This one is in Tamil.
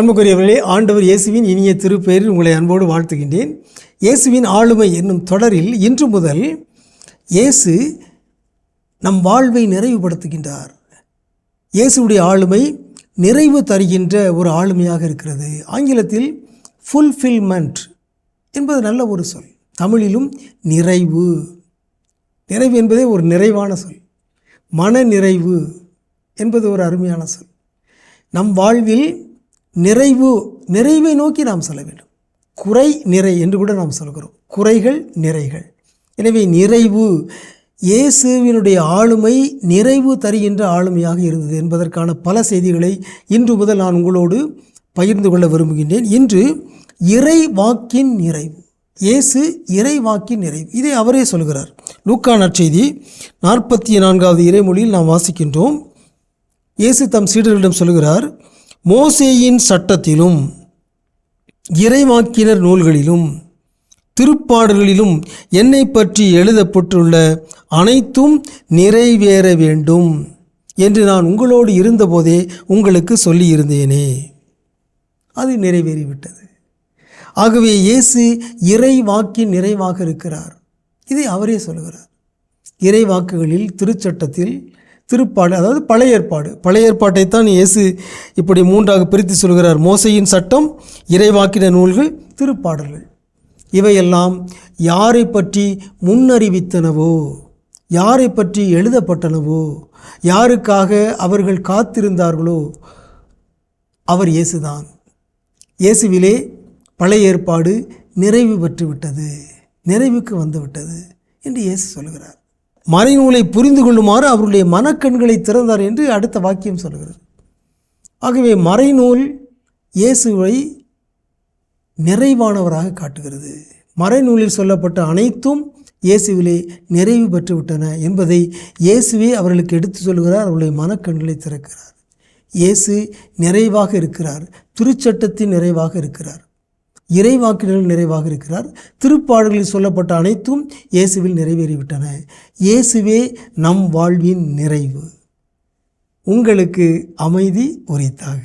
அன்புக்குரியவர்களே ஆண்டவர் இயேசுவின் இனிய திருப்பெயரில் உங்களை அன்போடு வாழ்த்துகின்றேன். இயேசுவின் ஆளுமை என்னும் தொடரில் இன்று முதல் இயேசு நம் வாழ்வை நிறைவுபடுத்துகின்றார். இயேசுடைய ஆளுமை நிறைவு தருகின்ற ஒரு ஆளுமையாக இருக்கிறது. ஆங்கிலத்தில் ஃபுல்ஃபில்மெண்ட் என்பது நல்ல ஒரு சொல். தமிழிலும் நிறைவு. நிறைவு என்பதே ஒரு நிறைவான சொல். மன நிறைவு என்பது ஒரு அருமையான சொல். நம் வாழ்வில் நிறைவு நிறைவை நோக்கி நாம் செல்ல வேண்டும். குறை நிறை என்று கூட நாம் சொல்கிறோம். குறைகள் நிறைகள். எனவே நிறைவு இயேசுவினுடைய ஆளுமை நிறைவு தருகின்ற ஆளுமையாக இருந்தது என்பதற்கான பல செய்திகளை இன்று முதல் நான் உங்களோடு பகிர்ந்து கொள்ள விரும்புகின்றேன். இன்று இறை வாக்கின் நிறைவு. இயேசு இறை வாக்கின் நிறைவு. இதை அவரே சொல்கிறார். லூக்கா நற்செய்தி நாற்பத்தி நான்காவது இறைமொழியில் நாம் வாசிக்கின்றோம். இயேசு தம் சீடர்களிடம் சொல்கிறார் மோசேயின் சட்டத்திலும் இறைவாக்கினர் நூல்களிலும் திருப்பாடல்களிலும் என்னை பற்றி எழுதப்பட்டுள்ள அனைத்தும் நிறைவேற வேண்டும் என்று நான் உங்களோடு இருந்தபோதே உங்களுக்கு சொல்லியிருந்தேனே. அது நிறைவேறிவிட்டது. ஆகவே இயேசு இறைவாக்கின் நிறைவாக இருக்கிறார். இதை அவரே சொல்கிறார் இறைவாக்குகளில் திருச்சட்டத்தில் திருப்பாடு அதாவது பழைய ஏற்பாடு. பழைய ஏற்பாட்டைத்தான் இயேசு இப்படி மூன்றாக பிரித்து சொல்கிறார். மோசையின் சட்டம் இறைவாக்கின நூல்கள் திருப்பாடல்கள். இவையெல்லாம் யாரை பற்றி முன்னறிவித்தனவோ? யாரை பற்றி எழுதப்பட்டனவோ? யாருக்காக அவர்கள் காத்திருந்தார்களோ? அவர் இயேசுதான். இயேசுவிலே பழைய ஏற்பாடு நிறைவு பெற்றுவிட்டது. நிறைவுக்கு வந்துவிட்டது என்று இயேசு சொல்கிறார். மறைநூலை புரிந்து கொள்ளுமாறு அவருடைய மனக்கண்களை திறந்தார் என்று அடுத்த வாக்கியம் சொல்கிறது. ஆகவே மறைநூல் இயேசுவை நிறைவானவராக காட்டுகிறது. மறைநூலில் சொல்லப்பட்ட அனைத்தும் இயேசுவிலே நிறைவு பெற்றுவிட்டன என்பதை இயேசுவே அவர்களுக்கு எடுத்து சொல்கிறார் அவருடைய மனக்கண்களை திறக்கிறார். இயேசு நிறைவாக இருக்கிறார் திருச்சட்டத்தின் நிறைவாக இருக்கிறார். இறைவாக்கினர் நிறைவாக இருக்கிறார். திருப்பாடல்களில் சொல்லப்பட்ட அனைத்தும் இயேசுவில் நிறைவேறிவிட்டன. இயேசுவே நம் வாழ்வின் நிறைவு. உங்களுக்கு அமைதி உரித்தாக.